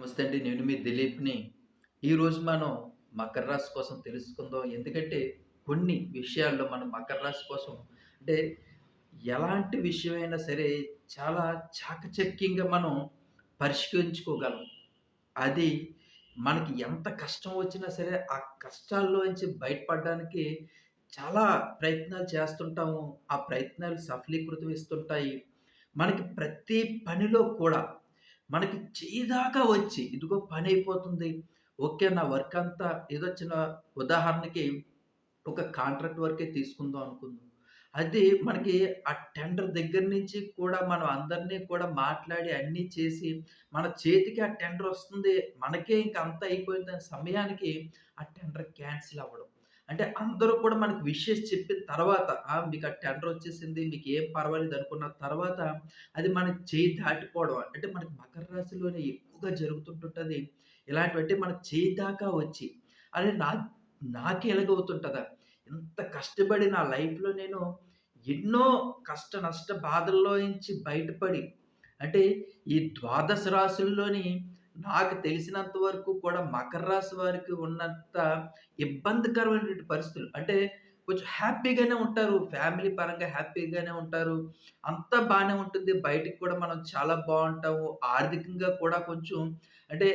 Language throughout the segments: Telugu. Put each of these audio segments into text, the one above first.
నమస్తే అండి నేను మీ దిలీప్ని. ఈరోజు మనం మకర రాశి కోసం తెలుసుకుందాం. ఎందుకంటే కొన్ని విషయాల్లో మనం మకర రాశి కోసం అంటే ఎలాంటి విషయమైనా సరే చాలా చాకచక్యంగా మనం పరిష్కరించుకోగలం. అది మనకి ఎంత కష్టం వచ్చినా సరే ఆ కష్టాల్లోంచి బయటపడడానికి చాలా ప్రయత్నాలు చేస్తుంటాము. ఆ ప్రయత్నాలు సఫలీకృతం ఇస్తుంటాయి. మనకి ప్రతి పనిలో కూడా మనకి చేదాకా వచ్చి ఇదిగో పని అయిపోతుంది ఓకే నా వర్క్ అంతా ఏదో చిన్న ఉదాహరణకి ఒక కాంట్రాక్ట్ వర్కే తీసుకుందాం అనుకుందాం. అది మనకి ఆ టెండర్ దగ్గర నుంచి కూడా మనం అందరినీ కూడా మాట్లాడి అన్నీ చేసి మన చేతికి ఆ టెండర్ వస్తుంది మనకే ఇంక అంతా అయిపోయిన సమయానికి ఆ టెండర్ క్యాన్సిల్ అవ్వడం. అంటే అందరూ కూడా మనకు విషెస్ చెప్పిన తర్వాత మీకు ఆ టెండర్ వచ్చేసింది మీకు ఏం పర్వాలేదు అనుకున్న తర్వాత అది మన చేయి దాటిపోవడం. అంటే మనకి మకర రాశిలోనే ఎక్కువగా జరుగుతుంటుంటుంది. ఇలాంటివంటే మన చేయి దాకా వచ్చి. అదే నా నాకే ఎలాగవుతుంటుందా? ఇంత కష్టపడి నా లైఫ్‌లో నేను ఎన్నో కష్ట నష్ట బాధల్లో నుంచి బయటపడి అంటే ఈ ద్వాదశ రాశుల్లోని నాకు తెలిసినంత వరకు కూడా మకర రాశి వారికి ఉన్నంత ఇబ్బందికరమైనటువంటి పరిస్థితులు అంటే కొంచెం హ్యాపీగానే ఉంటారు. ఫ్యామిలీ పరంగా హ్యాపీగానే ఉంటారు. అంతా బాగానే ఉంటుంది. బయటికి కూడా మనం చాలా బాగుంటాము ఆర్థికంగా కూడా కొంచెం అంటే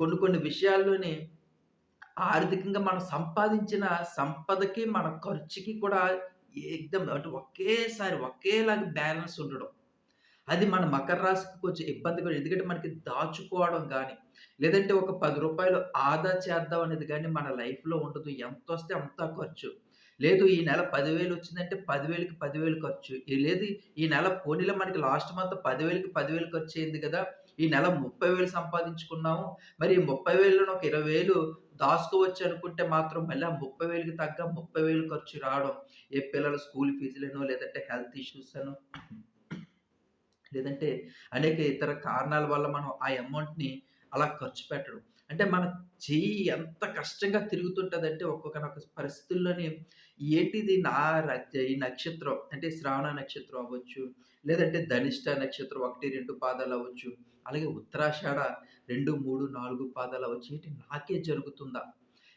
కొన్ని కొన్ని విషయాల్లోని ఆర్థికంగా మనం సంపాదించిన సంపదకి, మన ఖర్చుకి కూడా ఏకదం అంటే ఒకేసారి ఒకేలాగా బ్యాలెన్స్ ఉండడం. అది మన మకర రాశికి కొంచెం ఇబ్బందిగా ఎందుకంటే మనకి దాచుకోవడం కానీ లేదంటే ఒక పది రూపాయలు ఆదా చేద్దాం అనేది కానీ మన లైఫ్‌లో ఉండదు. ఎంత వస్తే అంత ఖర్చు. లేదు ఈ నెల పదివేలు వచ్చిందంటే పదివేలకి పదివేలు ఖర్చు. లేదు ఈ నెల పోనీలో మనకి లాస్ట్ మంత్ 10,000కి 10,000 ఖర్చయింది కదా ఈ నెల 30,000 సంపాదించుకున్నాము. మరి ఈ 30,000లోని ఒక ఇరవై వేలు దాచుకోవచ్చు అనుకుంటే మాత్రం మళ్ళీ ఆ 30,000కి తగ్గ 30,000 ఖర్చు రావడం. ఏ పిల్లల స్కూల్ ఫీజులనో, లేదంటే హెల్త్ ఇష్యూస్ అను లేదంటే అనేక ఇతర కారణాల వల్ల మనం ఆ అమౌంట్‌ని అలా ఖర్చు పెట్టడం. అంటే మన చెయ్యి ఎంత కష్టంగా తిరుగుతుంటుందంటే ఒక్కొక్క పరిస్థితుల్లోనే ఏంటిది నా ర ఈ నక్షత్రం అంటే శ్రావణ నక్షత్రం అవ్వచ్చు, లేదంటే ధనిష్ట నక్షత్రం 1, 2 పాదాలు అవ్వచ్చు, అలాగే ఉత్తరాషాఢ 2, 3, 4 పాదాలు అవ్వచ్చు. ఏంటి నాకే జరుగుతుందా?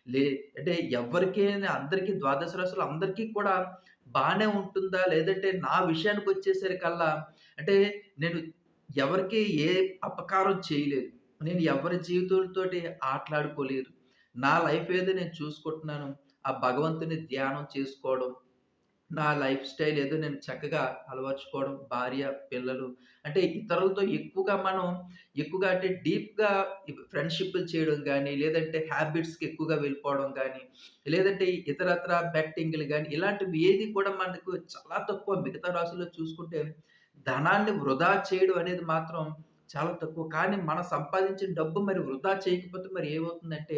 లే అంటే ఎవరికైనా అందరికీ ద్వాదశ రాశులు అందరికీ కూడా బాగానే ఉంటుందా? లేదంటే నా విషయానికి వచ్చేసరికల్లా అంటే నేను ఎవరికి ఏ అపకారం చేయలేదు. నేను ఎవరి జీవితంతోటి ఆటలాడుకోలేదు. నా లైఫ్ ఏదో నేను చూసుకుంటున్నాను. ఆ భగవంతుని ధ్యానం చేసుకోవడం. నా లైఫ్ స్టైల్ ఏదో నేను చక్కగా అలవర్చుకోవడం భార్య, పిల్లలు అంటే ఇతరులతో ఎక్కువగా మనం ఎక్కువగా అంటే డీప్‌గా ఫ్రెండ్షిప్లు చేయడం కానీ లేదంటే హ్యాబిట్స్‌కి ఎక్కువగా వెళ్ళిపోవడం కానీ లేదంటే ఇతరత్ర బెట్టింగ్‌లు కానీ ఇలాంటివి ఏది కూడా మనకు చాలా తక్కువ. మిగతా రాశుల్లో చూసుకుంటే ధనాన్ని వృధా చేయడం అనేది మాత్రం చాలా తక్కువ. కానీ మనం సంపాదించిన డబ్బు మరి వృధా చేయకపోతే మరి ఏమవుతుందంటే,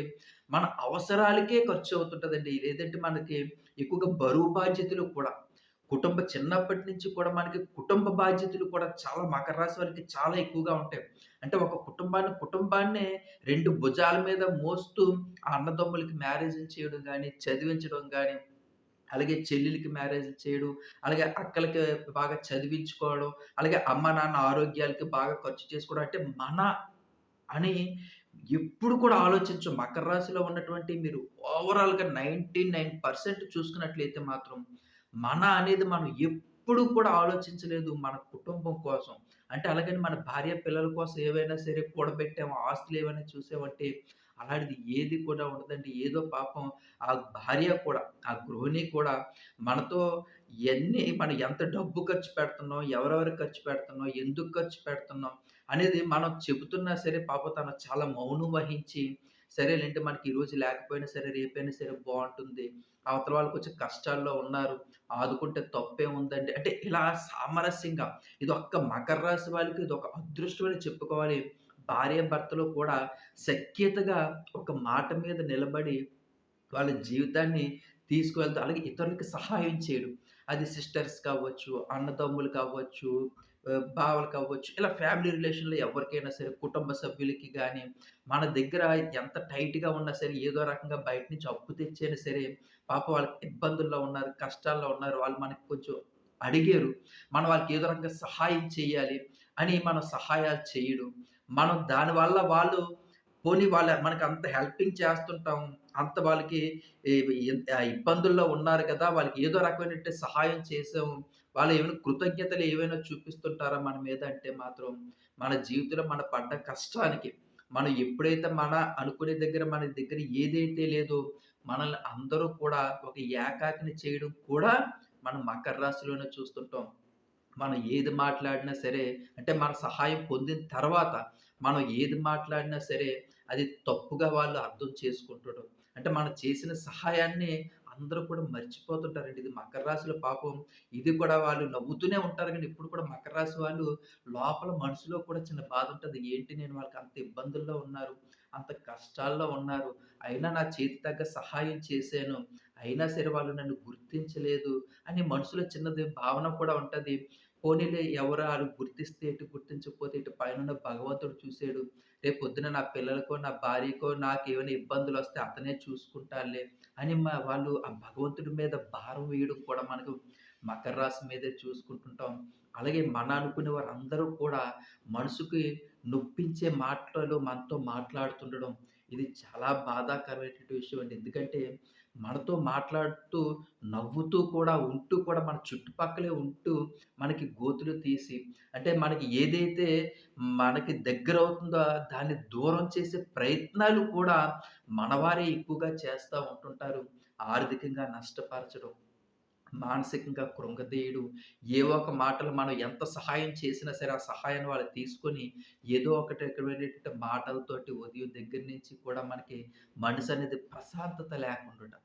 మన అవసరాలకే ఖర్చు అవుతుంటుందండి లేదంటే మనకి ఎక్కువగా బరువు బాధ్యతలు కూడా కుటుంబ చిన్నప్పటి నుంచి కూడా మనకి కుటుంబ బాధ్యతలు కూడా చాలా మకర రాశి వారికి చాలా ఎక్కువగా ఉంటాయి. అంటే ఒక కుటుంబాన్ని కుటుంబాన్నే రెండు భుజాల మీద మోస్తూ ఆ అన్నదమ్ములకి మ్యారేజ్‌లు చేయడం కానీ చదివించడం కానీ అలాగే చెల్లెలకి మ్యారేజ్ చేయడం, అలాగే అక్కలకి బాగా చదివించుకోవడం, అలాగే అమ్మ, నాన్న ఆరోగ్యాలకి బాగా ఖర్చు చేసుకోవడం. అంటే మన అని ఎప్పుడు కూడా ఆలోచించు మకర రాశిలో ఉన్నటువంటి మీరు ఓవరాల్‌గా 99% చూసుకున్నట్లయితే మాత్రం, మన అనేది మనం ఎప్పుడు కూడా ఆలోచించలేదు మన కుటుంబం కోసం. అంటే అలాగని మన భార్య, పిల్లల కోసం ఏవైనా సరే కూడబెట్టామో ఆస్తులు ఏవైనా చూసామంటే అలాంటిది ఏది కూడా ఉండదండి. ఏదో పాపం ఆ భార్య కూడా, ఆ గృహిణి కూడా మనతో ఎన్ని మనం ఎంత డబ్బు ఖర్చు పెడుతున్నాం, ఎవరెవరు ఖర్చు పెడుతున్నాం, ఎందుకు ఖర్చు పెడుతున్నాం అనేది మనం చెబుతున్నా సరే పాప తను చాలా మౌనం వహించి, సరేలెండి మనకి ఈరోజు లేకపోయినా సరే రేపైనా సరే బాగుంటుంది అవతల వాళ్ళు కొంచెం కష్టాల్లో ఉన్నారు. ఆదుకుంటే తప్పే ఉందండి అంటే ఇలా సామరస్యంగా ఇది ఒక్క మకర రాశి వాళ్ళకి ఒక అదృష్టం అని చెప్పుకోవాలి. భార్యాభర్తలు కూడా సఖ్యతగా ఒక మాట మీద నిలబడి వాళ్ళ జీవితాన్ని తీసుకువెళ్తూ అలాగే ఇతరులకి సహాయం చేయడం. అది సిస్టర్స్ కావచ్చు, అన్నదమ్ములు కావచ్చు, ఆహ్, అవ్వచ్చు కావచ్చు, ఇలా ఫ్యామిలీ రిలేషన్‌లో ఎవరికైనా సరే కుటుంబ సభ్యులకి కానీ మన దగ్గర ఎంత టైట్‌గా ఉన్నా సరే ఏదో రకంగా బయట నుంచి అప్పు తెచ్చైనా సరే పాప వాళ్ళకి ఇబ్బందుల్లో ఉన్నారు, కష్టాల్లో ఉన్నారు. వాళ్ళు మనకి కొంచెం అడిగారు. మనం వాళ్ళకి ఏదో రకంగా సహాయం చేయాలి అని మనం సహాయాలు చేయడం. మనం దానివల్ల వాళ్ళు పోనీ వాళ్ళ మనకు అంత హెల్పింగ్ చేస్తుంటాం. అంత వాళ్ళకి ఇబ్బందుల్లో ఉన్నారు కదా! వాళ్ళకి ఏదో రకమైనట్టు సహాయం చేసాము. వాళ్ళు ఏమైనా కృతజ్ఞతలు ఏవైనా చూపిస్తుంటారా మన మీద అంటే మాత్రం, మన జీవితంలో మన పడ్డ కష్టానికి, మనం ఎప్పుడైతే మన అనుకునే దగ్గర మన దగ్గర ఏదైతే లేదో, మనల్ని అందరూ కూడా ఒక ఏకాకిని చేయడం కూడా మనం మకర రాశిలోనే చూస్తుంటాం. మనం ఏది మాట్లాడినా సరే, అంటే మన సహాయం పొందిన తర్వాత, మనం ఏది మాట్లాడినా సరే, అది తప్పుగా వాళ్ళు అర్థం చేసుకుంటడం. అంటే మనం చేసిన సహాయాన్ని అందరూ కూడా మర్చిపోతుంటారండి. ఇది మకర రాశుల పాపం ఇది కూడా వాళ్ళు నవ్వుతూనే ఉంటారు కానీ ఇప్పుడు కూడా మకర రాశి వాళ్ళు లోపల మనసులో కూడా చిన్న బాధ ఉంటుంది ఏంటి నేను వాళ్ళకి అంత ఇబ్బందుల్లో ఉన్నారు, అంత కష్టాల్లో ఉన్నారు. అయినా నా చేతి తగ్గ సహాయం చేశాను. అయినా సరే వాళ్ళు నన్ను గుర్తించలేదు అని మనసులో చిన్నది భావన కూడా ఉంటుంది పోనీలే ఎవరు వాళ్ళు గుర్తిస్తే ఎటు, గుర్తించకపోతే ఎటు పైన భగవంతుడు చూసాడు. రేపు పొద్దున నా పిల్లలకో, నా భార్యకో ఇబ్బందులు వస్తే అతనే చూసుకుంటాలే అని మా వాళ్ళు ఆ భగవంతుడి మీద భారం వేయడం కూడా మనకు మకర రాశి మీదే చూసుకుంటుంటాం. అలాగే మన అనుకునే వారందరూ కూడా మనసుకి నొప్పించే మాటలు మనతో మాట్లాడుతుండడం. ఇది చాలా బాధాకరమైనటువంటి విషయం అండి. ఎందుకంటే మనతో మాట్లాడుతూ, నవ్వుతూ కూడా ఉంటూ కూడా మన చుట్టుపక్కలే ఉంటూ మనకి గోతులు తీసి అంటే మనకి ఏదైతే మనకి దగ్గరవుతుందో దాన్ని దూరం చేసే ప్రయత్నాలు కూడా మనవారే ఎక్కువగా చేస్తూ ఉంటుంటారు. ఆర్థికంగా నష్టపరచడం, మానసికంగా కృంగదీయడం, ఏ ఒక మాటలు మనం ఎంత సహాయం చేసినా సరే, ఆ సహాయాన్ని వాళ్ళు తీసుకొని ఏదో ఒకటి రకమైనటువంటి మాటలతోటి ఉదయం దగ్గర నుంచి కూడా మనకి మనసు అనేది ప్రశాంతత లేకుండా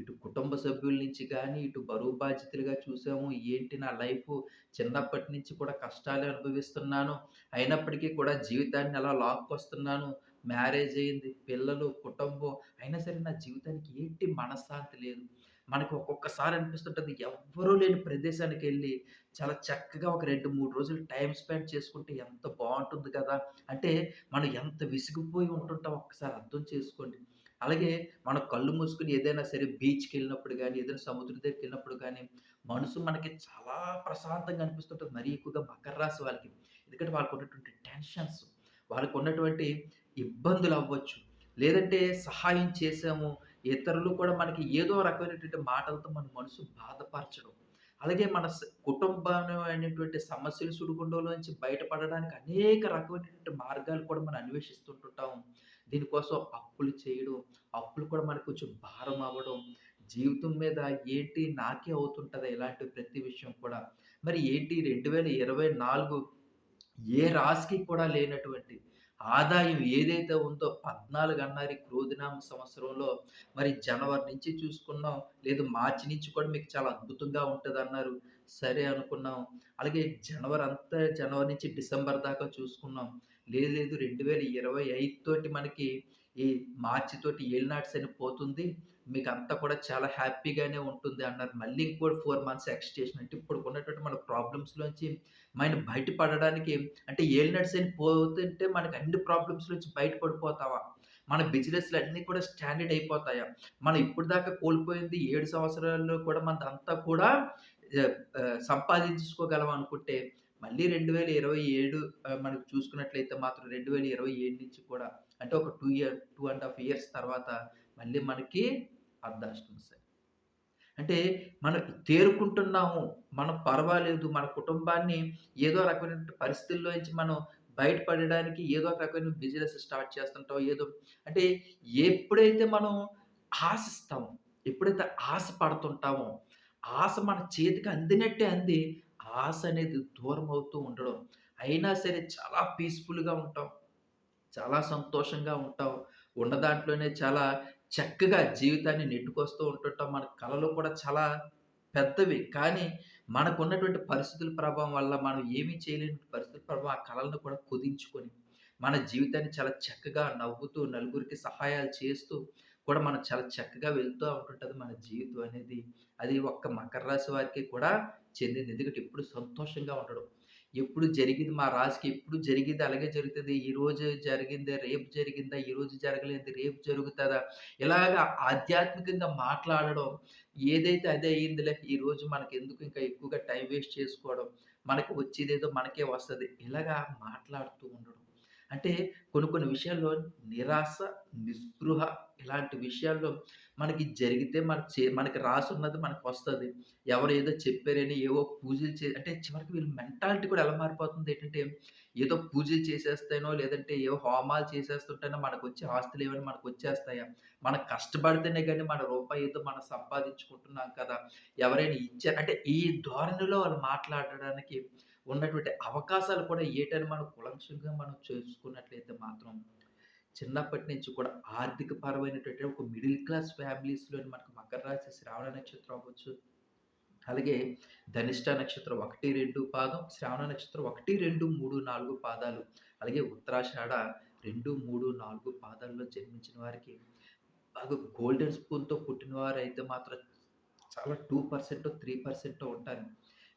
ఇటు కుటుంబ సభ్యుల నుంచి కానీ ఇటు బరువు బాధ్యతలుగా చూసాము. ఏంటి నా లైఫ్ చిన్నప్పటి నుంచి కూడా కష్టాలు అనుభవిస్తున్నాను. అయినప్పటికీ కూడా జీవితాన్ని అలా లాక్కొస్తున్నాను. మ్యారేజ్ అయింది. పిల్లలు, కుటుంబం అయినా సరే నా జీవితానికి ఏంటి మనశ్శాంతి లేదు. మనకు ఒక్కొక్కసారి అనిపిస్తుంటుంది ఎవ్వరూ లేని ప్రదేశానికి వెళ్ళి చాలా చక్కగా ఒక 2, 3 రోజులు టైం స్పెండ్ చేసుకుంటే ఎంత బాగుంటుంది కదా! అంటే మనం ఎంత విసిగిపోయి ఉంటుంటాం ఒక్కసారి అర్థం చేసుకోండి. అలాగే మనం కళ్ళు మూసుకుని ఏదైనా సరే బీచ్కి వెళ్ళినప్పుడు కానీ ఏదైనా సముద్రం దగ్గరికెళ్ళినప్పుడు కానీ మనసు మనకి చాలా ప్రశాంతంగా అనిపిస్తుంటుంది మరీ ఎక్కువగా మకర రాశి వాళ్ళకి. ఎందుకంటే వాళ్ళకు ఉన్నటువంటి టెన్షన్స్, వాళ్ళకు ఉన్నటువంటి ఇబ్బందులు అవ్వచ్చు లేదంటే సహాయం చేసాము ఇతరులు కూడా మనకి ఏదో రకమైనటువంటి మాటలతో మన మనసు బాధపరచడం. అలాగే మన స్ సమస్యలు సుడుగుండంలో సుడిగుండంలోంచి బయటపడడానికి అనేక రకమైనటువంటి మార్గాలు కూడా మనం అన్వేషిస్తుంటుంటాం. దీనికోసం అప్పులు చేయడం, అప్పులు కూడా మనకు కొంచెం భారం అవ్వడం, జీవితం మీద ఏంటి నాకే అవుతుంటుంది ఇలాంటి ప్రతి విషయం కూడా. మరి ఏంటి 2024 ఏ రాశికి కూడా లేనటువంటి ఆదాయం ఏదైతే ఉందో 14 అన్నారు క్రోధినామ సంవత్సరంలో. మరి జనవరి నుంచి చూసుకున్నాం. లేదు మార్చి నుంచి కూడా మీకు చాలా అద్భుతంగా ఉంటుంది అన్నారు సరే అనుకున్నాం. అలాగే జనవరి అంతా జనవరి నుంచి డిసెంబర్ దాకా చూసుకున్నాం. లేదు లేదు 2025 తోటి మనకి ఈ మార్చి తోటి ఏలినాటి శని పోతుంది. మీకు అంతా కూడా చాలా హ్యాపీగానే ఉంటుంది అన్నారు. మళ్ళీ ఇంకోటి ఫోర్ మంత్స్ ఎక్స్టేషన్ అంటే ఇప్పుడు ఉన్నటువంటి మన ప్రాబ్లమ్స్‌లోంచి మైండ్ బయటపడడానికి అంటే ఏళ్ళు శని పోతుంటే మనకు అన్ని ప్రాబ్లమ్స్ నుంచి బయట పడిపోతామా? మన బిజినెస్‌లన్నీ కూడా స్టాండర్డ్ అయిపోతాయా? మనం ఇప్పుడు దాకా కోల్పోయింది ఏడు సంవత్సరాల్లో కూడా మనదంతా కూడా సంపాదించుకోగలం అనుకుంటే మళ్ళీ రెండు వేల ఇరవై ఏడు మనకు చూసుకున్నట్లయితే మాత్రం 2027 నుంచి కూడా అంటే ఒక two year two and half years తర్వాత మళ్ళీ మనకి అర్ధాష్టమ శని. అంటే మనం తేరుకుంటున్నాము. మనం పర్వాలేదు. మన కుటుంబాన్ని ఏదో రకమైన పరిస్థితుల్లో నుంచి మనం బయటపడడానికి ఏదో రకమైన బిజినెస్ స్టార్ట్ చేస్తుంటాం. ఏదో అంటే ఎప్పుడైతే మనం ఆశిస్తాము ఎప్పుడైతే ఆశ పడుతుంటామో, ఆశ మన చేతికి అందినట్టే అంది, ఆశ అనేది దూరం అవుతూ ఉండడం. అయినా సరే చాలా పీస్‌ఫుల్‌గా ఉంటాం. చాలా సంతోషంగా ఉంటాం. ఉన్న దాంట్లోనే చాలా చక్కగా జీవితాన్ని నెట్టుకొస్తూ ఉంటుంటాం. మన కళలు కూడా చాలా పెద్దవి. కానీ మనకున్నటువంటి పరిస్థితుల ప్రభావం వల్ల మనం ఏమీ చేయలేని పరిస్థితుల ప్రభావం ఆ కళలను కూడా కుదించుకొని, మన జీవితాన్ని చాలా చక్కగా నవ్వుతూ, నలుగురికి సహాయాలు చేస్తూ కూడా మనం చాలా చక్కగా వెళ్తూ ఉంటుంటుంది మన జీవితం అనేది. అది ఒక్క మకర రాశి వారికి కూడా చెందింది. ఎందుకంటే ఎప్పుడు సంతోషంగా ఉండడం. ఎప్పుడు జరిగింది మా రాశికి ఎప్పుడు జరిగింది అలాగే జరుగుతుంది ఈరోజు జరిగిందే రేపు జరిగిందా? ఈరోజు జరగలేదు రేపు జరుగుతుందా ఇలాగ ఆధ్యాత్మికంగా మాట్లాడడం. ఏదైతే అదే అయిందిలే. ఈరోజు మనకెందుకు ఇంకా ఎక్కువగా టైం వేస్ట్ చేసుకోవడం. మనకి వచ్చేదేదో మనకే వస్తుంది ఇలాగా మాట్లాడుతూ ఉండడం. అంటే కొన్ని కొన్ని విషయాల్లో నిరాశ, నిస్పృహ ఇలాంటి విషయాల్లో మనకి జరిగితే మన చే మనకి రాసున్నది మనకు వస్తుంది ఎవరు ఏదో చెప్పారని ఏవో పూజలు చే అంటే చివరికి వీళ్ళ మెంటాలిటీ కూడా ఎలా మారిపోతుంది? ఏంటంటే, ఏదో పూజలు చేసేస్తానో లేదంటే ఏవో హోమాలు చేసేస్తుంటేనో ఏమైనా మనకు వచ్చేస్తాయా మనం కష్టపడితేనే కానీ మన రూపాయి ఏదో మనం సంపాదించుకుంటున్నాం కదా! ఎవరైనా ఇచ్చారు అంటే ఈ ధోరణిలో వాళ్ళు మాట్లాడడానికి ఉన్నటువంటి అవకాశాలు కూడా ఏటని మనం కులంక్షంగా మనం చేసుకున్నట్లయితే మాత్రం చిన్నప్పటి నుంచి కూడా ఆర్థిక పరమైనటువంటి ఒక మిడిల్ క్లాస్ ఫ్యామిలీస్‌లోని మనకు మకర రాశి శ్రావణ నక్షత్రం అవ్వచ్చు. అలాగే ధనిష్ట నక్షత్రం 1, 2 పాదం, శ్రావణ నక్షత్రం 1, 2, 3, 4 పాదాలు, అలాగే ఉత్తరాషాఢ 2, 3, 4 పాదాల్లో జన్మించిన వారికి బాగా గోల్డెన్ స్పూన్‌తో పుట్టినవారైతే మాత్రం చాలా 2%, 3% ఉంటారు.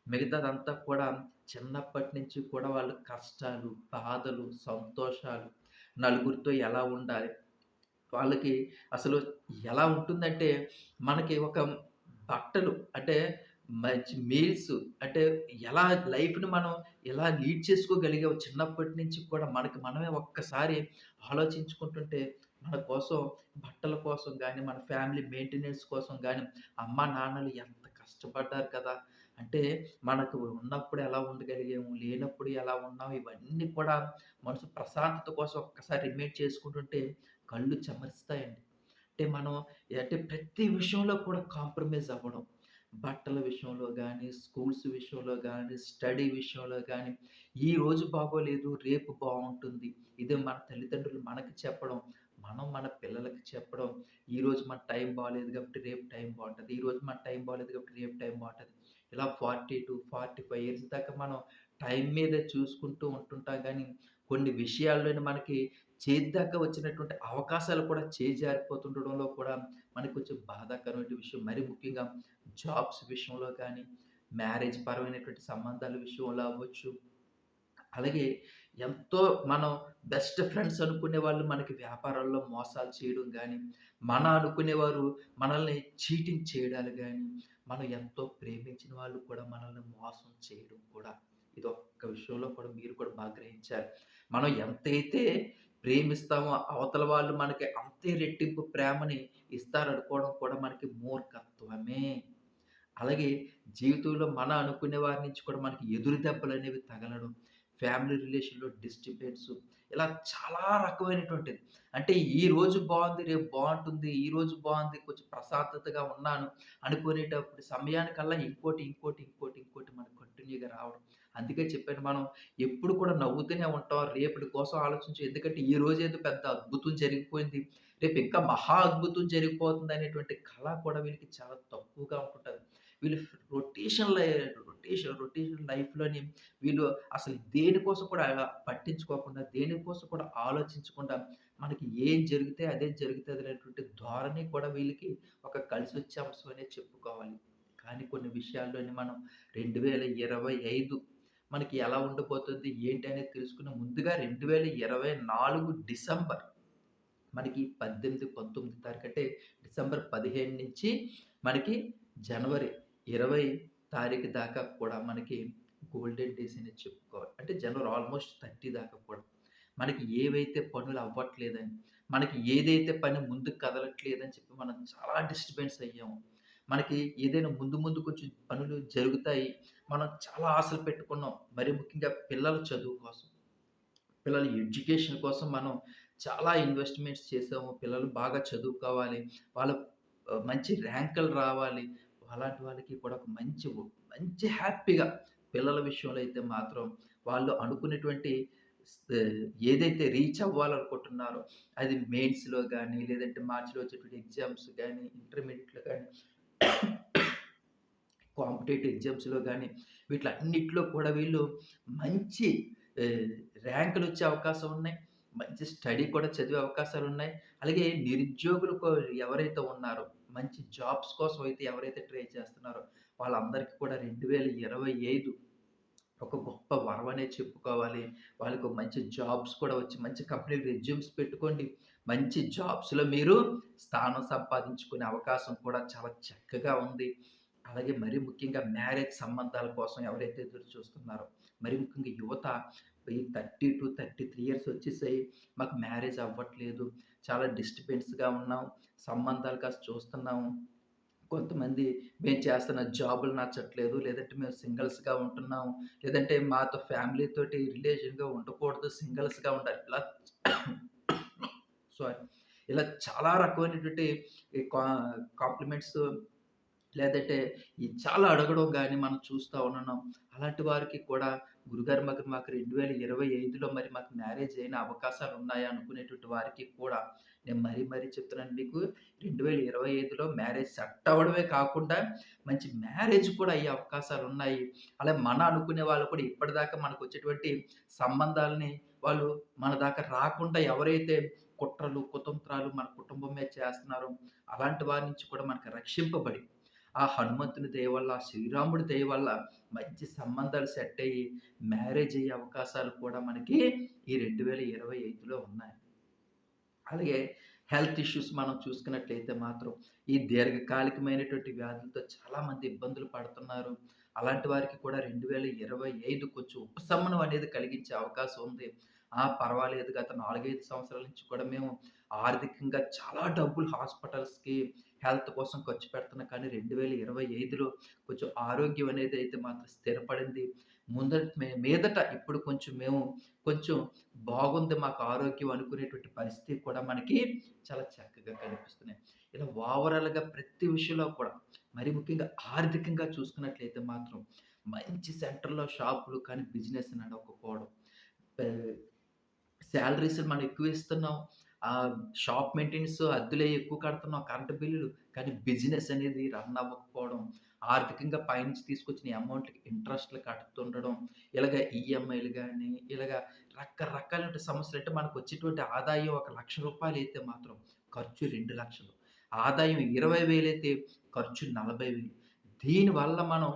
మిగతాదంతా కూడా చిన్నప్పటి నుంచి కూడా వాళ్ళు కష్టాలు, బాధలు, సంతోషాలు, నలుగురితో ఎలా ఉండాలి, వాళ్ళకి అసలు ఎలా ఉంటుందంటే మనకి ఒక బట్టలు అంటే మంచి మీల్స్ అంటే ఎలా లైఫ్‌ని మనం ఎలా లీడ్ చేసుకోగలిగాం చిన్నప్పటి నుంచి కూడా మనకి మనమే ఒక్కసారి ఆలోచించుకుంటుంటే మన కోసం బట్టల కోసం కానీ మన ఫ్యామిలీ మెయింటెనెన్స్ కోసం కానీ అమ్మా, నాన్నలు ఎంత కష్టపడ్డారు కదా! అంటే మనకు ఉన్నప్పుడు ఎలా ఉండగలిగాము, లేనప్పుడు ఎలా ఉన్నాము ఇవన్నీ కూడా మనసు ప్రశాంతత కోసం ఒక్కసారి రిమైండ్ చేసుకుంటుంటే కళ్ళు చెమరుస్తాయండి. అంటే మనం అంటే ప్రతి విషయంలో కూడా కాంప్రమైజ్ అవ్వడం. బట్టల విషయంలో కానీ స్కూల్స్ విషయంలో కానీ స్టడీ విషయంలో కానీ ఈ రోజు బాగోలేదు రేపు బాగుంటుంది ఇదే మన తల్లిదండ్రులు మనకి చెప్పడం, మనం మన పిల్లలకి చెప్పడం. ఈరోజు మన టైం బాగాలేదు కాబట్టి రేపు టైం బాగుంటుంది ఈరోజు మన టైం బాగాలేదు కాబట్టి రేపు టైం బాగుంటుంది ఇలా 40-45 ఇయర్స్ దాకా మనం టైం మీద చూసుకుంటూ ఉంటుంటాం కానీ కొన్ని విషయాల్లోనే మనకి చేతి దాకా వచ్చినటువంటి అవకాశాలు కూడా చేజారిపోతుండడంలో కూడా మనకు కొంచెం బాధాకరమైన విషయం. మరి ముఖ్యంగా జాబ్స్ విషయంలో కానీ, మ్యారేజ్ పరమైనటువంటి సంబంధాల విషయంలో అవ్వచ్చు. అలాగే ఎంతో మనం బెస్ట్ ఫ్రెండ్స్ అనుకునే వాళ్ళు మనకి వ్యాపారాల్లో మోసాలు చేయడం కానీ మన అనుకునేవారు మనల్ని చీటింగ్ చేయడాలు కానీ మనం ఎంతో ప్రేమించిన వాళ్ళు కూడా మనల్ని మోసం చేయడం కూడా. ఇదొక్క విషయంలో కూడా మీరు కూడా బాగా గ్రహించారు మనం ఎంతైతే ప్రేమిస్తామో అవతల వాళ్ళు మనకి అంతే రెట్టింపు ప్రేమని ఇస్తారనుకోవడం కూడా మనకి మూర్ఖత్వమే. అలాగే జీవితంలో మన అనుకునే వారి నుంచి కూడా మనకి ఎదురు దెబ్బలు అనేవి తగలడం, ఫ్యామిలీ రిలేషన్‌లో డిస్టర్బెన్స్ ఇలా చాలా రకమైనటువంటిది. అంటే ఈ రోజు బాగుంది రేపు బాగుంటుంది ఈ రోజు బాగుంది కొంచెం ప్రశాంతతగా ఉన్నాను అనుకునేటప్పుడు సమయానికల్లా ఇంకోటి, ఇంకోటి, ఇంకోటి, ఇంకోటి మనకు కంటిన్యూ‌గా రావడం. అందుకే చెప్పాను మనం ఎప్పుడు కూడా నవ్వుతూనే ఉంటాం. రేపటి కోసం ఆలోచించు ఎందుకంటే ఈ రోజు ఏదో పెద్ద అద్భుతం జరిగిపోయింది. రేపు ఇంకా మహా అద్భుతం జరిగిపోతుంది అనేటువంటి కళ కూడా వీళ్ళకి చాలా తక్కువగా ఉంటుంది వీళ్ళు రొటేషన్ లై రొటేషన్ రొటేషన్ లైఫ్‌లోని వీళ్ళు అసలు దేనికోసం కూడా పట్టించుకోకుండా, దేనికోసం కూడా ఆలోచించకుండా మనకి ఏం జరిగితే అదే జరుగుతుంది అనేటువంటి ధోరణి కూడా వీళ్ళకి ఒక కలిసొచ్చే అంశం అనే చెప్పుకోవాలి. కానీ కొన్ని విషయాల్లోని మనం 2025 మనకి ఎలా ఉండబోతుంది, ఏంటి అనేది తెలుసుకునే ముందుగా 2024 డిసెంబర్ మనకి 18, 19 తారీఖు అంటే డిసెంబర్ 15 నుంచి మనకి జనవరి 20 తారీఖు దాకా కూడా మనకి గోల్డెన్ డేస్ అనేది చెప్పుకోవాలి. అంటే జనవరి ఆల్మోస్ట్ 30 దాకా కూడా. మనకి ఏవైతే పనులు అవ్వట్లేదని, మనకి ఏదైతే పని ముందుకు కదలట్లేదని చెప్పి మనం చాలా డిస్టర్బెన్స్ అయ్యాము. మనకి ఏదైనా ముందు ముందు కొంచెం పనులు జరుగుతాయి. మనం చాలా ఆశలు పెట్టుకున్నాం. మరి ముఖ్యంగా పిల్లల చదువు కోసం. పిల్లల ఎడ్యుకేషన్ కోసం మనం చాలా ఇన్వెస్ట్‌మెంట్స్ చేసాము. పిల్లలు బాగా చదువుకోవాలి. వాళ్ళ మంచి ర్యాంకులు రావాలి. అలాంటి వాళ్ళకి కూడా ఒక మంచి మంచి హ్యాపీగా పిల్లల విషయంలో అయితే మాత్రం వాళ్ళు అనుకున్నటువంటి ఏదైతే రీచ్ అవ్వాలనుకుంటున్నారో అది మెయిన్స్‌లో కానీ లేదంటే మార్చిలో వచ్చేటువంటి ఎగ్జామ్స్ కానీ ఇంటర్మీడియట్లో కానీ కాంపిటేటివ్ ఎగ్జామ్స్‌లో కానీ వీటిలన్నిటిలో కూడా వీళ్ళు మంచి ర్యాంకులు వచ్చే అవకాశం ఉన్నాయి. మంచి స్టడీ కూడా చదివే అవకాశాలు ఉన్నాయి అలాగే నిరుద్యోగులు ఎవరైతే ఉన్నారో, మంచి జాబ్స్ కోసం అయితే ఎవరైతే ట్రై చేస్తున్నారో వాళ్ళందరికీ కూడా 2025 ఒక గొప్ప వరవనే చెప్పుకోవాలి. వాళ్ళకు మంచి జాబ్స్ కూడా వచ్చి మంచి కంపెనీలు రెజ్యూమ్స్ పెట్టుకోండి. మంచి జాబ్స్‌లో మీరు స్థానం సంపాదించుకునే అవకాశం కూడా చాలా చక్కగా ఉంది. అలాగే మరి ముఖ్యంగా మ్యారేజ్ సంబంధాల కోసం ఎవరైతే ఎదురు చూస్తున్నారో, మరి ముఖ్యంగా యువత ఈ 30-33 ఇయర్స్ వచ్చేసాయి. మాకు మ్యారేజ్ అవ్వట్లేదు. చాలా డిస్టర్బెన్స్‌గా ఉన్నాం. సంబంధాలు కాస్త చూస్తున్నాము. కొంతమంది మేము చేస్తున్న జాబులు నచ్చట్లేదు. లేదంటే మేము సింగిల్స్‌గా ఉంటున్నాము. లేదంటే మాతో ఫ్యామిలీ తోటి రిలేషన్‌గా ఉండకూడదు. సింగిల్స్‌గా ఉండాలి. ఇలా సారీ. ఇలా చాలా రకమైనటువంటి ఈ కా కాంప్లిమెంట్స్ లేదంటే ఈ చాలా అడగడం కానీ మనం చూస్తూ ఉన్నాం. అలాంటి వారికి కూడా గురుగారు మాకు మాకు 2025లో మరి మాకు మ్యారేజ్ అయిన అవకాశాలు ఉన్నాయా అనుకునేటువంటి వారికి కూడా నేను మరీ మరీ చెప్తున్నాను మీకు 2025లో మ్యారేజ్ సెట్ అవ్వడమే కాకుండా మంచి మ్యారేజ్ కూడా అయ్యే అవకాశాలు ఉన్నాయి అలా మన అనుకునే వాళ్ళు కూడా ఇప్పటిదాకా మనకొచ్చేటువంటి సంబంధాలని వాళ్ళు మన దాకా రాకుండా ఎవరైతే కుట్రలు, కుతంత్రాలు మన కుటుంబం మీద చేస్తున్నారో అలాంటి వారి నుంచి కూడా మనకు రక్షింపబడి ఆ హనుమంతుని దయ వల్ల, ఆ శ్రీరాముడి దయ వల్ల మంచి సంబంధాలు సెట్ అయ్యి మ్యారేజ్ అయ్యే అవకాశాలు కూడా మనకి ఈ 2025లో ఉన్నాయి. అలాగే హెల్త్ ఇష్యూస్ మనం చూసుకున్నట్లయితే మాత్రం ఈ దీర్ఘకాలికమైనటువంటి వ్యాధులతో చాలామంది ఇబ్బందులు పడుతున్నారు. అలాంటి వారికి కూడా 2025 కొంచెం ఉపశమనం అనేది కలిగించే అవకాశం ఉంది. ఆ! పర్వాలేదు గత 4, 5 సంవత్సరాల నుంచి కూడా మేము ఆర్థికంగా చాలా డబ్బులు హాస్పిటల్స్‌కి, హెల్త్ కోసం ఖర్చు పెడుతున్నా కానీ 2025లో కొంచెం ఆరోగ్యం అనేది అయితే మాత్రం స్థిరపడింది. ముందట మే మీదట ఇప్పుడు కొంచెం మేము కొంచెం బాగుంది మాకు ఆరోగ్యం అనుకునేటువంటి పరిస్థితి కూడా మనకి చాలా చక్కగా కనిపిస్తున్నాయి. ఇలా ఓవరాల్‌గా ప్రతి విషయంలో కూడా మరి ముఖ్యంగా ఆర్థికంగా చూసుకున్నట్లయితే మాత్రం మంచి సెంటర్‌లో షాపులు కానీ బిజినెస్ నడవకపోవడం. శాలరీస్ మనం ఎక్కువ ఇస్తున్నాం. ఆ షాప్ మెయింటెనెన్స్ అద్దులే ఎక్కువ కడుతున్నాం. కరెంట్ బిల్లులు. కానీ బిజినెస్ అనేది రన్ అవ్వకపోవడం. ఆర్థికంగా పైనుంచి తీసుకొచ్చిన అమౌంట్‌లకి ఇంట్రెస్ట్‌లు కడుతుండడం. ఇలాగ ఈఎంఐలు కానీ ఇలాగ రకరకాలైన సమస్యలు అంటే మనకొచ్చేటువంటి ఆదాయం ఒక లక్ష రూపాయలు అయితే మాత్రం ఖర్చు రెండు లక్షలు ఆదాయం ఇరవై వేలు అయితే ఖర్చు నలభై వేలు దీనివల్ల మనం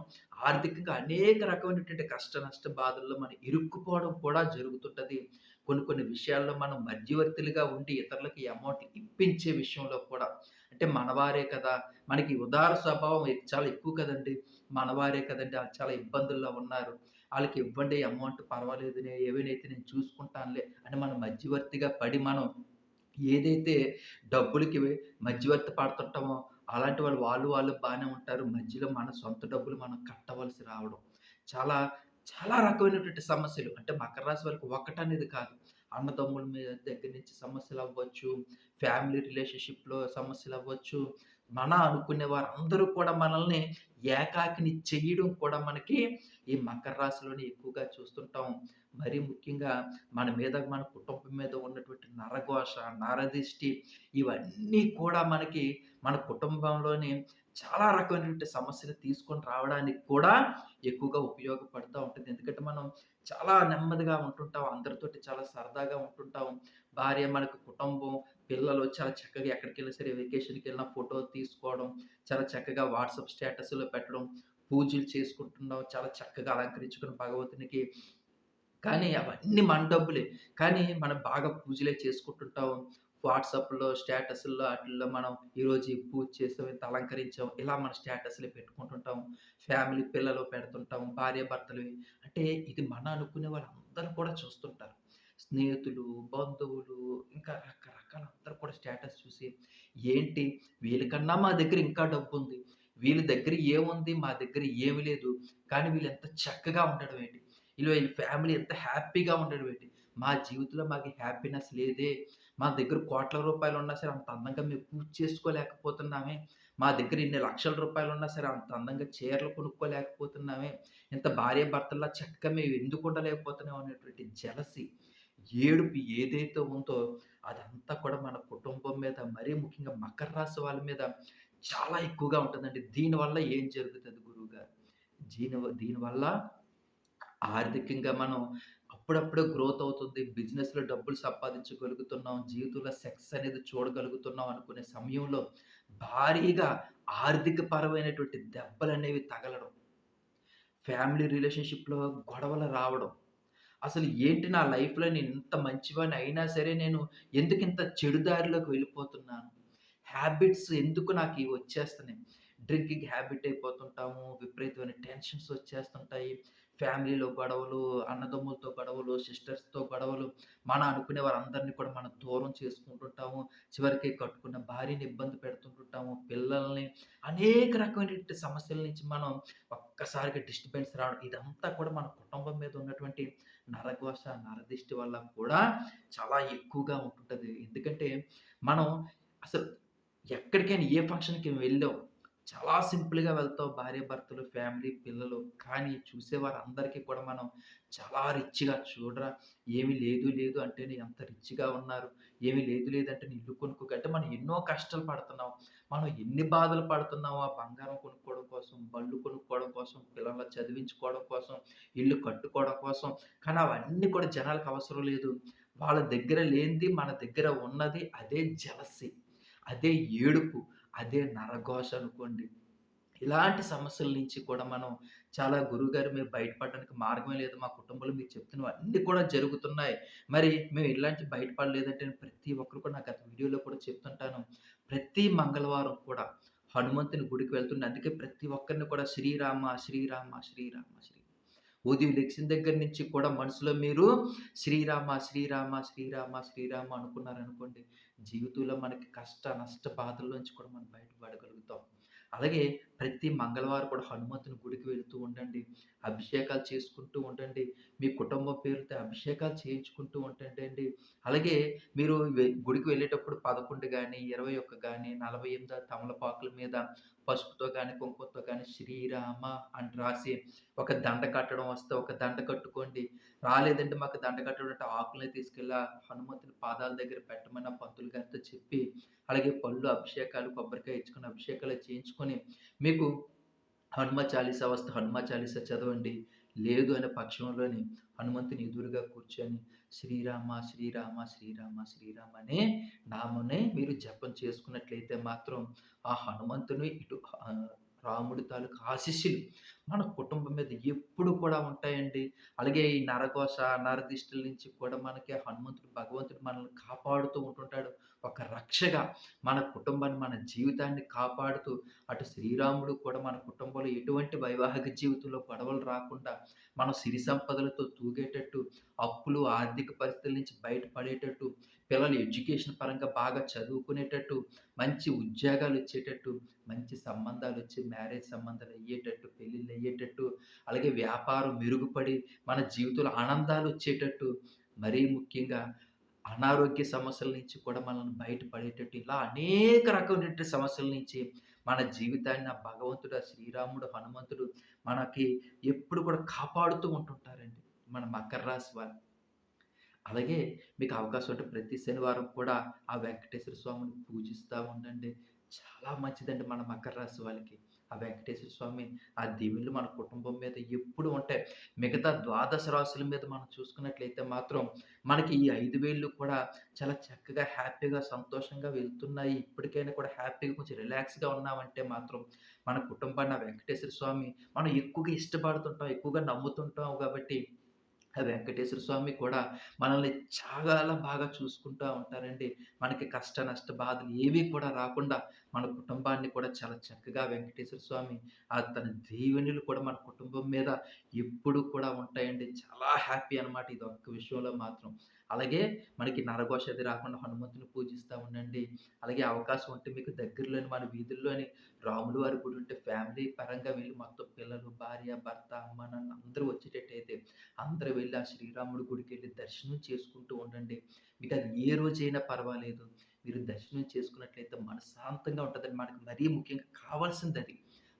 ఆర్థికంగా అనేక రకమైనటువంటి కష్ట నష్ట బాధల్లో మనం ఇరుక్కుపోవడం కూడా జరుగుతుంటది. కొన్ని కొన్ని విషయాల్లో మనం మధ్యవర్తులుగా ఉండి ఇతరులకి అమౌంట్ ఇప్పించే విషయంలో కూడా అంటే మనవారే కదా! మనకి ఉదార స్వభావం చాలా ఎక్కువ కదండీ! మనవారే కదండి వాళ్ళు చాలా ఇబ్బందుల్లో ఉన్నారు. వాళ్ళకి ఇవ్వండి అమౌంట్ పర్వాలేదు. నేను ఏవైనైతే నేను చూసుకుంటానులే అని మనం మధ్యవర్తిగా పడి మనం ఏదైతే డబ్బులకి మధ్యవర్తి పడుతుంటామో అలాంటి వాళ్ళు, వాళ్ళు వాళ్ళు బాగానే ఉంటారు. మధ్యలో మన సొంత డబ్బులు మనం కట్టవలసి రావడం. చాలా చాలా రకమైనటువంటి సమస్యలు. అంటే మకర రాశి వారికి ఒకటనేది కాదు. అన్నదమ్ముల మీద దగ్గర నుంచి సమస్యలు అవ్వచ్చు ఫ్యామిలీ రిలేషన్‌షిప్‌లో సమస్యలు అవ్వచ్చు మన అనుకునే వారందరూ కూడా మనల్ని ఏకాకిని చేయడం కూడా మనకి ఈ మకర రాశిలోనే ఎక్కువగా చూస్తుంటాం. మరీ ముఖ్యంగా మన మీద, మన కుటుంబం మీద ఉన్నటువంటి నరఘోష, నరదిష్టి ఇవన్నీ కూడా మనకి మన కుటుంబంలోని చాలా రకమైనటువంటి సమస్యలు తీసుకొని రావడానికి కూడా ఎక్కువగా ఉపయోగపడుతూ ఉంటుంది ఎందుకంటే మనం చాలా నెమ్మదిగా ఉంటుంటాం. అందరితోటి చాలా సరదాగా ఉంటుంటాం. భార్య మనకు కుటుంబం, పిల్లలు చాలా చక్కగా ఎక్కడికెళ్ళినా సరే వెకేషన్కి వెళ్ళినా ఫోటో తీసుకోవడం, చాలా చక్కగా వాట్సాప్ స్టేటస్‌లో పెట్టడం, పూజలు చేసుకుంటున్నాం. చాలా చక్కగా అలంకరించుకుని భగవంతునికి కానీ అవన్నీ మన డబ్బులే. కానీ మనం బాగా పూజలే చేసుకుంటుంటాం. వాట్సాప్‌లో, స్టేటస్‌ల్లో వాటిల్లో మనం ఈరోజు పూజ చేసాం, ఇంత అలంకరించాం. ఇలా మన స్టేటస్‌లు పెట్టుకుంటుంటాం. ఫ్యామిలీ పిల్లలు పెడుతుంటాం. భార్యాభర్తలవి. అంటే ఇది మన అనుకునే వాళ్ళందరూ కూడా చూస్తుంటారు. స్నేహితులు, బంధువులు ఇంకా రకరకాల అందరూ కూడా స్టేటస్ చూసి ఏంటి వీళ్ళకన్నా మా దగ్గర ఇంకా డబ్బు ఉంది వీళ్ళ దగ్గర ఏముంది? మా దగ్గర ఏమి లేదు. కానీ వీళ్ళు ఎంత చక్కగా ఉండడం ఏంటి? వీళ్ళు వీళ్ళ ఫ్యామిలీ ఎంత హ్యాపీగా ఉండడం ఏంటి? మా జీవితంలో మాకు హ్యాపీనెస్ లేదే. మా దగ్గర కోట్ల రూపాయలు ఉన్నా సరే అంత అందంగా మేము పూజ చేసుకోలేకపోతున్నామే. మా దగ్గర ఇన్ని లక్షల రూపాయలు ఉన్నా సరే అంత అందంగా చీరలు కొనుక్కోలేకపోతున్నామే. ఇంత భార్య భర్తల్లో చక్కగా మేము ఎందుకు ఉండలేకపోతున్నాం అనేటువంటి జలసి ఏడుపు ఏదైతే ఉందో అదంతా కూడా మన కుటుంబం మీద మరీ ముఖ్యంగా మకర రాశి వాళ్ళ మీద చాలా ఎక్కువగా ఉంటుందండి. దీనివల్ల ఏం జరుగుతుంది గురువుగారు? దీని దీనివల్ల ఆర్థికంగా మనం అప్పుడప్పుడే గ్రోత్ అవుతుంది. బిజినెస్‌లో డబ్బులు సంపాదించగలుగుతున్నాం. జీవితంలో సక్సెస్ అనేది చూడగలుగుతున్నాం అనుకునే సమయంలో భారీగా ఆర్థిక పరమైనటువంటి దెబ్బలనేవి తగలడం. ఫ్యామిలీ రిలేషన్‌షిప్‌లో గొడవలు రావడం. అసలు ఏంటి నా లైఫ్‌లో నేను ఇంత మంచివాడిని అయినా సరే నేను ఎందుకింత చెడు దారిలోకి వెళ్ళిపోతున్నాను? హ్యాబిట్స్ ఎందుకు నాకివి వచ్చేస్తున్నాయి? డ్రింకింగ్ హ్యాబిట్ అయిపోతుంటాము. విపరీతమైన టెన్షన్స్ వచ్చేస్తుంటాయి. ఫ్యామిలీలో గొడవలు, అన్నదమ్ములతో గొడవలు, సిస్టర్స్‌తో గొడవలు, మన అనుకునే వారందరినీ కూడా మనం దూరం చేసుకుంటుంటాము. చివరికి కట్టుకున్న భార్యని ఇబ్బంది పెడుతుంటుంటాము. పిల్లల్ని అనేక రకమైనటువంటి సమస్యల నుంచి మనం ఒక్కసారిగా డిస్టర్బెన్స్ రావడం ఇదంతా కూడా మన కుటుంబం మీద ఉన్నటువంటి నరఘోష, నరదిష్టి వల్ల కూడా చాలా ఎక్కువగా ఉంటుంటుంది ఎందుకంటే మనం అసలు ఎక్కడికైనా ఏ ఫంక్షన్‌కి వెళ్ళాం. చాలా సింపుల్‌గా వెళ్తాం భార్యాభర్తలు, ఫ్యామిలీ, పిల్లలు. కానీ చూసేవారు అందరికీ కూడా మనం చాలా రిచ్‌గా చూడరా ఏమి లేదు లేదు అంటేనే ఎంత రిచ్‌గా ఉన్నారు. ఏమి లేదు లేదంటేనే ఇల్లు కొనుక్కోక అంటే మనం ఎన్నో కష్టాలు పడుతున్నాం. మనం ఎన్ని బాధలు పడుతున్నామో ఆ బంగారం కొనుక్కోవడం కోసం, బళ్ళు కొనుక్కోవడం కోసం, పిల్లల్ని చదివించుకోవడం కోసం, ఇల్లు కట్టుకోవడం కోసం. కానీ అవన్నీ కూడా జనాలకు అవసరం లేదు. వాళ్ళ దగ్గర లేనిది మన దగ్గర ఉన్నది అదే జలసి అదే ఏడుపు. అదే నరఘోష అనుకోండి. ఇలాంటి సమస్యల నుంచి కూడా మనం చాలా గురుగారు మీరు బయటపడడానికి మార్గమే లేదు. మా కుటుంబంలో మీరు చెప్తున్నవన్నీ కూడా జరుగుతున్నాయి. మరి మేము ఇలాంటి బయటపడలేదంటే ప్రతి ఒక్కరు కూడా నాకు గత వీడియోలో కూడా చెప్తుంటాను. ప్రతి మంగళవారం కూడా హనుమంతుని గుడికి వెళ్తుంది అందుకే ప్రతి ఒక్కరిని కూడా శ్రీరామ, శ్రీరామ, శ్రీరామ, శ్రీ ఉదయం లెగిసిన దగ్గర నుంచి కూడా మనసులో మీరు శ్రీరామ, శ్రీరామ, శ్రీరామ, శ్రీరామ అనుకున్నారనుకోండి, జీవితంలో మనకి కష్ట, నష్ట బాధల నుంచి కూడా మనం బయటపడగలుగుతాం. అలాగే ప్రతి మంగళవారం కూడా హనుమంతుని గుడికి వెళుతూ ఉండండి. అభిషేకాలు చేసుకుంటూ ఉండండి. మీ కుటుంబం పేరుతో అభిషేకాలు చేయించుకుంటూ ఉండండండి. అలాగే మీరు గుడికి వెళ్ళేటప్పుడు పదకొండు కాని ఇరవై ఒక్క కానీ నలభై ఎనిమిది తమలపాకుల మీద పసుపుతో కానీ కుంకుమతో కానీ శ్రీరామ అని రాసి ఒక దండ కట్టడం వస్తే ఒక దండ కట్టుకోండి. రాలేదంటే మాకు దండ కట్టడం అంటే ఆకుల్ని తీసుకెళ్ళి హనుమంతుని పాదాల దగ్గర పెట్టమని ఆ పంతులు గారితో చెప్పి, అలాగే పళ్ళు, అభిషేకాలు, కొబ్బరికాయ ఇచ్చుకొని అభిషేకాలు చేయించుకొని మీకు హనుమ చాలీసా వస్తే హనుమ చాలీసా చదవండి. లేదు అనే పక్షంలోని హనుమంతుని ఎదురుగా కూర్చొని శ్రీరామ, శ్రీరామ, శ్రీరామ, శ్రీరామ అనే నామనే మీరు జపం చేసుకున్నట్లయితే మాత్రం ఆ హనుమంతుని ఇటు రాముడి తాలూకు ఆశీస్సులు మన కుటుంబం మీద ఎప్పుడు కూడా ఉంటాయండి. అలాగే ఈ నరకోశ నరదిష్టుల నుంచి కూడా మనకి హనుమంతుడు, భగవంతుడు మనల్ని కాపాడుతూ ఉంటుంటాడు. ఒక రక్షగా మన కుటుంబాన్ని, మన జీవితాన్ని కాపాడుతూ అటు శ్రీరాముడు కూడా మన కుటుంబంలో ఎటువంటి వైవాహిక జీవితంలో గొడవలు రాకుండా, మనం సిరి సంపదలతో తూగేటట్టు, అప్పులు, ఆర్థిక పరిస్థితుల నుంచి బయటపడేటట్టు, పిల్లలు ఎడ్యుకేషన్ పరంగా బాగా చదువుకునేటట్టు, మంచి ఉద్యోగాలు వచ్చేటట్టు మంచి సంబంధాలు వచ్చి మ్యారేజ్ సంబంధాలు అయ్యేటట్టు పెళ్ళిళ్ళు అయ్యేటట్టు అలాగే వ్యాపారం మెరుగుపడి మన జీవితంలో ఆనందాలు వచ్చేటట్టు మరీ ముఖ్యంగా అనారోగ్య సమస్యల నుంచి కూడా మనల్ని బయటపడేటట్టు ఇలా అనేక రకమైనటువంటి సమస్యల నుంచి మన జీవితాన్ని ఆ భగవంతుడు, ఆ శ్రీరాముడు, హనుమంతుడు మనకి ఎప్పుడు కూడా కాపాడుతూ ఉంటుంటారండి. మన మకర రాశి వాళ్ళు. అలాగే మీకు అవకాశం ఉంటే ప్రతి శనివారం కూడా ఆ వెంకటేశ్వర స్వామిని పూజిస్తూ ఉండండి. చాలా మంచిదండి మన మకర రాశి వాళ్ళకి. ఆ వెంకటేశ్వర స్వామి ఆ దీవెనలు మన కుటుంబం మీద ఎప్పుడు ఉంటాయి. మిగతా ద్వాదశ రాశుల మీద మనం చూసుకున్నట్లయితే మాత్రం మనకి ఈ ఐదు వేళ్ళు కూడా చాలా చక్కగా, హ్యాపీగా, సంతోషంగా వెళ్తున్నాయి. ఇప్పటికైనా కూడా హ్యాపీగా కొంచెం రిలాక్స్‌గా ఉన్నామంటే మాత్రం మన కుటుంబాన్ని ఆ వెంకటేశ్వర స్వామి మనం ఎక్కువగా ఇష్టపడుతుంటాం, ఎక్కువగా నమ్ముతుంటాం కాబట్టి వెంకటేశ్వర స్వామి కూడా మనల్ని చాలా బాగా చూసుకుంటూ ఉంటారండి. మనకి కష్ట, నష్ట బాధలు ఏవి కూడా రాకుండా మన కుటుంబాన్ని కూడా చాలా చక్కగా వెంకటేశ్వర స్వామి తన దీవెనలు కూడా మన కుటుంబం మీద ఎప్పుడు కూడా ఉంటాయండి. చాలా హ్యాపీ అనమాట ఇది ఒక్క విషయంలో మాత్రం. అలాగే మనకి నరఘోషది రాకుండా హనుమంతుని పూజిస్తా ఉండండి. అలాగే అవకాశం ఉంటే మీకు దగ్గరలోని మన వీధుల్లోని రాములు వారి గుడి ఉంటే ఫ్యామిలీ పరంగా వెళ్ళి మొత్తం పిల్లలు, భార్య, భర్త, అమ్మ, నాన్న అందరూ వచ్చేటట్టయితే అందరూ వెళ్ళి ఆ శ్రీరాముడి గుడికెళ్ళి దర్శనం చేసుకుంటూ ఉండండి. మీకు అది ఏ రోజైనా పర్వాలేదు. మీరు దర్శనం చేసుకున్నట్లయితే మనశ్శాంతంగా ఉంటుందండి మనకు మరీ ముఖ్యంగా కావాల్సింది అది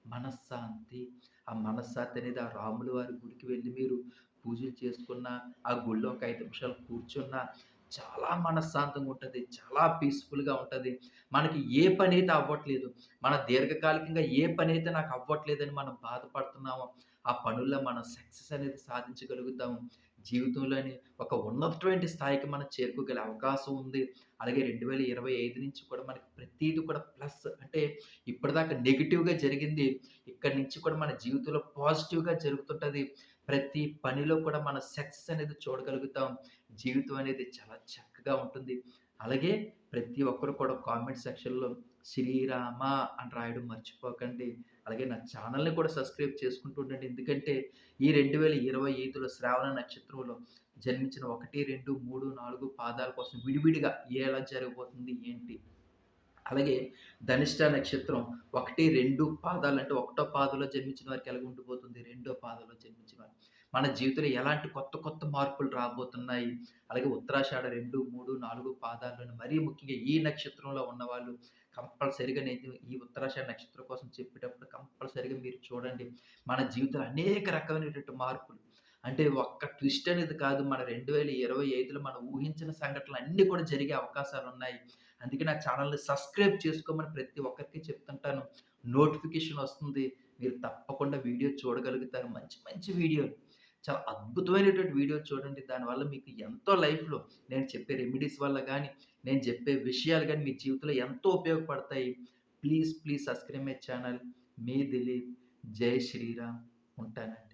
మనశ్శాంతి. ఆ మనశ్శాంతి అనేది ఆ రాముల వారి గుడికి వెళ్ళి మీరు పూజలు చేసుకున్నా, ఆ గుడిలో ఒక ఐదు నిమిషాలు కూర్చున్నా చాలా మనశ్శాంతంగా ఉంటుంది చాలా పీస్‌ఫుల్‌గా ఉంటుంది మనకి ఏ పని అయితే అవ్వట్లేదు, మన దీర్ఘకాలికంగా ఏ పనైతే నాకు అవ్వట్లేదని మనం బాధపడుతున్నామో, ఆ పనుల్లో మనం సక్సెస్ అనేది సాధించగలుగుతాము. జీవితంలోని ఒక ఉన్నతటువంటి స్థాయికి మనం చేరుకోగల అవకాశం ఉంది. అలాగే 2025 నుంచి కూడా మనకి ప్రతిదీ కూడా ప్లస్ అంటే ఇప్పటిదాకా నెగిటివ్గా జరిగింది. ఇక్కడ నుంచి కూడా మన జీవితంలో పాజిటివ్‌గా జరుగుతుంటుంది ప్రతి పనిలో కూడా మన సక్సెస్ అనేది చూడగలుగుతాం. జీవితం అనేది చాలా చక్కగా ఉంటుంది. అలాగే ప్రతి ఒక్కరు కూడా కామెంట్ సెక్షన్‌లో శ్రీరామ అని రాయడం మర్చిపోకండి. అలాగే నా ఛానల్ని కూడా సబ్స్క్రైబ్ చేసుకుంటూ ఉండండి. ఎందుకంటే ఈ 2025లో శ్రావణ నక్షత్రంలో జన్మించిన 1, 2, 3, 4 పాదాల కోసం విడివిడిగా ఎలా జరగబోతుంది ఏంటి? అలాగే ధనిష్ట నక్షత్రం 1, 2 పాదాలు అంటే ఒకటో పాదలో జన్మించిన వారికి ఎలా ఉండిపోతుంది? రెండో పాదలో జన్మించిన వారికి. మన జీవితంలో ఎలాంటి కొత్త కొత్త మార్పులు రాబోతున్నాయి? అలాగే ఉత్తరాషాఢ 2, 3, 4 పాదాల్లోని మరీ ముఖ్యంగా ఈ నక్షత్రంలో ఉన్నవాళ్ళు కంపల్సరీగా నేను ఈ ఉత్తరాషాఢ నక్షత్రం కోసం చెప్పేటప్పుడు కంపల్సరీగా మీరు చూడండి. మన జీవితంలో అనేక రకమైనటువంటి మార్పులు అంటే ఒక్క ట్విస్ట్ అనేది కాదు. మన 2025లో మనం ఊహించిన సంఘటనలు అన్నీ కూడా జరిగే అవకాశాలు ఉన్నాయి అందుకే నా ఛానల్ని సబ్స్క్రైబ్ చేసుకోమని ప్రతి ఒక్కరికి చెప్తుంటాను. నోటిఫికేషన్ వస్తుంది. మీరు తప్పకుండా వీడియో చూడగలుగుతారు. మంచి మంచి వీడియోలు. చాలా అద్భుతమైనటువంటి వీడియోలు చూడండి. దానివల్ల మీకు ఎంతో లైఫ్‌లో నేను చెప్పే రెమెడీస్ వల్ల కానీ నేను చెప్పే విషయాలు కానీ మీ జీవితంలో ఎంతో ఉపయోగపడతాయి. Please, please subscribe my channel. మీ దిలీప్. జై శ్రీరామ్. ఉంటానండి.